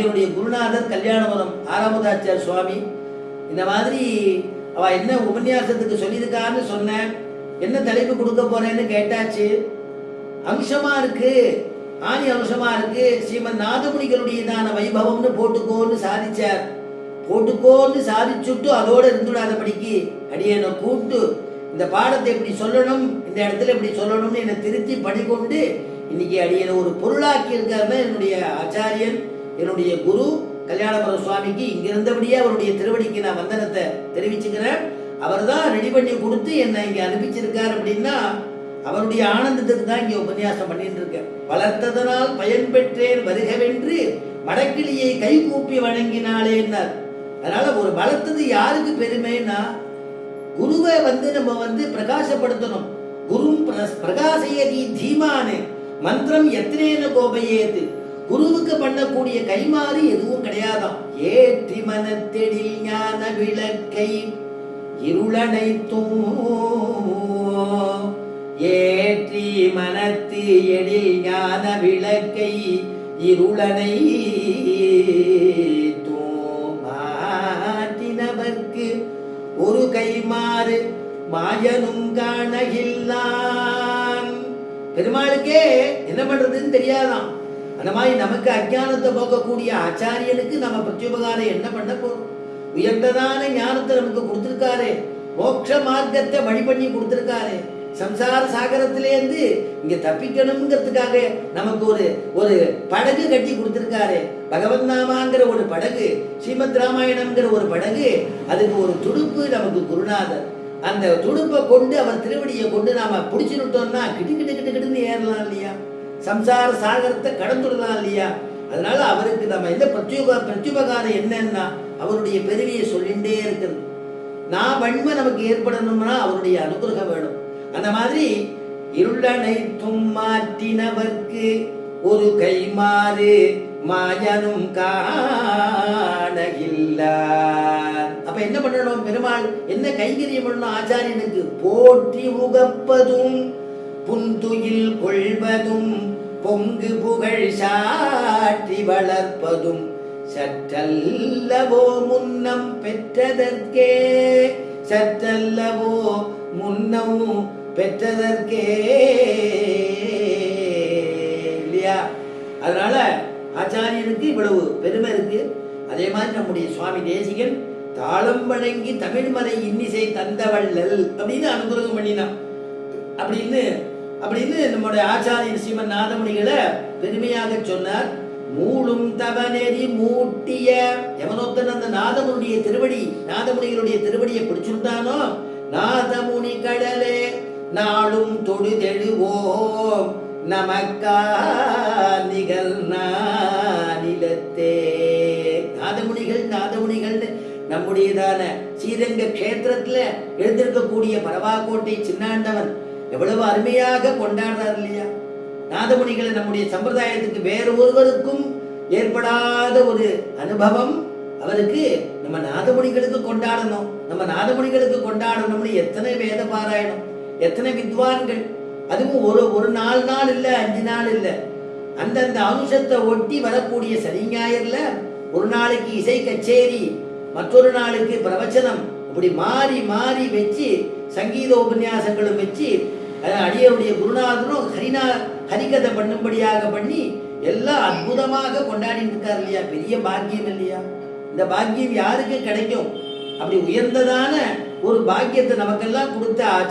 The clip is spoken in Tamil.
என்னுடைய குருநாதர் கல்யாணபுரம் ஆறாமதாச்சார் சுவாமி. இந்த மாதிரி அவ என்ன உபன்யாசத்துக்கு சொல்லியிருக்கான்னு சொன்னேன். என்ன தலைப்பு கொடுக்க போறேன்னு கேட்டாச்சு. அம்சமா இருக்கு. ஆணி அம்சமா இருக்கு. ஸ்ரீமன் நாதமுனிகளுடையதான வைபவம்னு போட்டுக்கோன்னு சாதிச்சார். போட்டுக்கோன்னு சாதிச்சுட்டு அதோட இருந்துடாதபடிக்கு அடியனை கூப்பிட்டு இந்த பாடத்தை இப்படி சொல்லணும் இந்த இடத்துல இப்படி சொல்லணும்னு என்னை திருத்தி படிக்கொண்டு இன்னைக்கு அடியனை ஒரு பொருளாக்கி இருக்காருன்னா என்னுடைய ஆச்சாரியன். என்னுடைய குரு கல்யாணபுரம் சுவாமிக்கு இங்கிருந்தபடியே அவருடைய திருவடிக்கு நான் வந்தனத்தை தெரிவிச்சுக்கிறேன். அவர் தான் ரெடி பண்ணி கொடுத்து என்னை இங்கே அனுப்பிச்சிருக்கார் அப்படின்னா அவருடைய ஆனந்தத்துக்கு தான் இங்கே உபன்யாசம் பண்ணிட்டு இருக்கேன் வளர்த்ததனால் பயன் பெற்றேன் வருகவென்று மடக்கிளியை கை கூப்பி வணங்கினாளேன்னார் அதனால ஒரு வளர்த்தது யாருக்கு பெருமைன்னா குருவை வந்து நம்ம வந்து பிரகாசப்படுத்தணும். குரும் பிர- பிரகாசயதி தீமானு மந்திரம் எத்தனேன கோபையேது குருவுக்கு பண்ணக்கூடிய கைமாறு எதுவும் கிடையாதாம். ஏற்றி மனத்தெடில் ஞான விளக்கை இருளனைத்தும் ஏற்றி மனத்து எழில் ஞான விளக்கை இருளனை மாற்றினவர்க்கு ஒரு கைமாறு மாயனும் காணகில்லான் பெருமாளுக்கே என்ன பண்றதுன்னு தெரியாதாம். அந்த மாதிரி நமக்கு அஜானத்தை போக்கக்கூடிய ஆச்சாரியனுக்கு நம்ம பிரத்யுபகாரம் என்ன பண்ண போறோம்? உயர்ந்ததான ஞானத்தை நமக்கு கொடுத்துருக்காரு. மோட்ச மார்க்கத்தை வழி பண்ணி கொடுத்துருக்காரு. சம்சார சாகரத்திலேருந்து இங்க தப்பிக்கணுங்கிறதுக்காக நமக்கு ஒரு ஒரு படகு கட்டி கொடுத்துருக்காரு. பகவத் நாமாங்கிற ஒரு படகு ஸ்ரீமத் ராமாயணம்ங்கிற ஒரு படகு அதுக்கு ஒரு துடுப்பு நமக்கு குருநாதர். அந்த துடுப்பை கொண்டு அவர் திருவடியை கொண்டு நாம பிடிச்சுட்டோம்னா கிட்டு கிட்டு கிட்டு கிட்டுன்னு ஏறலாம் இல்லையா? சம்சார சாகரத்தை கடந்துடலாம் இல்லையா? அதனால அவருக்கு நம்ம இந்த பிரத்யுக பிரத்யுபகாரம் என்னன்னா அவருடைய பெருமையை சொல்லிண்டே இருக்கிறது நான் வன்மை நமக்கு ஏற்படணும்னா அவருடைய அனுகிரகம் வேணும். அந்த மாதிரி இருளனைத்தும் மாற்றினவர்க்கு ஒரு கைமாறு மாயனும் காணகில்லார் அப்ப என்ன பண்ணணும் பெருமாள்? என்ன கைங்கரியம் பண்ணணும் ஆச்சாரியனுக்கு? போற்றி உகப்பதும் புந்துயில் கொள்வதும் பொங்கு புகழ் சாற்றி வளர்ப்பதும் சற்றல்லவோ முன்னம் பெற்றதற்கே சற்றல்லவோ முன்னம் பெற்றதற்கே. இல்லையா? அதனால ஆச்சாரியனுக்கு இவ்வளவு பெருமை இருக்கு. அதே மாதிரி நம்முடைய சுவாமி தேசிகன் தாளம் வழங்கி தமிழ்மலை இன்னிசை தந்தவள்ளல் அப்படின்னு அனுகிரகம் பண்ணினான். அப்படின்னு அப்படின்னு நம்முடைய ஆச்சாரியர் சீமன் நாதமணிகளை பெருமையாக சொன்னார். மூளும் தவநெறி மூட்டிய எவனொத்தன் அந்த நாதமுனுடைய திருவடி நாதமுனிகளுடைய திருவடியை பிடிச்சிருந்தானோ நாதமுனி கடலே நாளும் தொழுதெழுவோம் நமக்கா நிகழ் நிலத்தே. நாதமுனிகள் நாதமுனிகள்னு நம்முடையதான ஸ்ரீரங்க கஷேத்திரத்துல எழுந்திருக்கக்கூடிய பரவாக்கோட்டை சின்னாண்டவன் எவ்வளவு அருமையாக கொண்டாடுறார் இல்லையா? நாதமுனிகளை நம்முடைய சம்பிரதாயத்துக்கு வேறு ஒருவருக்கும் ஏற்படாத ஒரு அனுபவம் அவருக்கு நம்ம நாதமுனிகளுக்கு கொண்டாடணும். நம்ம நாதமுனிகளுக்கு கொண்டாடணும்னு எத்தனை வேத பாராயணம் எத்தனை வித்வான்கள். அதுவும் ஒரு ஒரு நாலு நாள் இல்லை அஞ்சு நாள் இல்லை. அந்தந்த அம்சத்தை ஒட்டி வரக்கூடிய சனி ஞாயிறில் ஒரு நாளைக்கு இசை கச்சேரி மற்றொரு நாளுக்கு பிரவச்சனம். இப்படி மாறி மாறி வச்சு சங்கீத உபன்யாசங்களும் வச்சு அஹ், அடியருடைய குருநாதனும் ஹரிநா ஹரிகதை பண்ணும்படியாக பண்ணி எல்லாம் அற்புதமாக கொண்டாடிட்டு இருக்கார் இல்லையா? பெரிய பாக்கியம் இல்லையா? இந்த பாக்கியம் யாருக்கு கிடைக்கும்? அப்படி உயர்ந்ததான ஒரு பாக்கியத்தை நமக்கெல்லாம் கொடுத்த ஆச்சாரியர்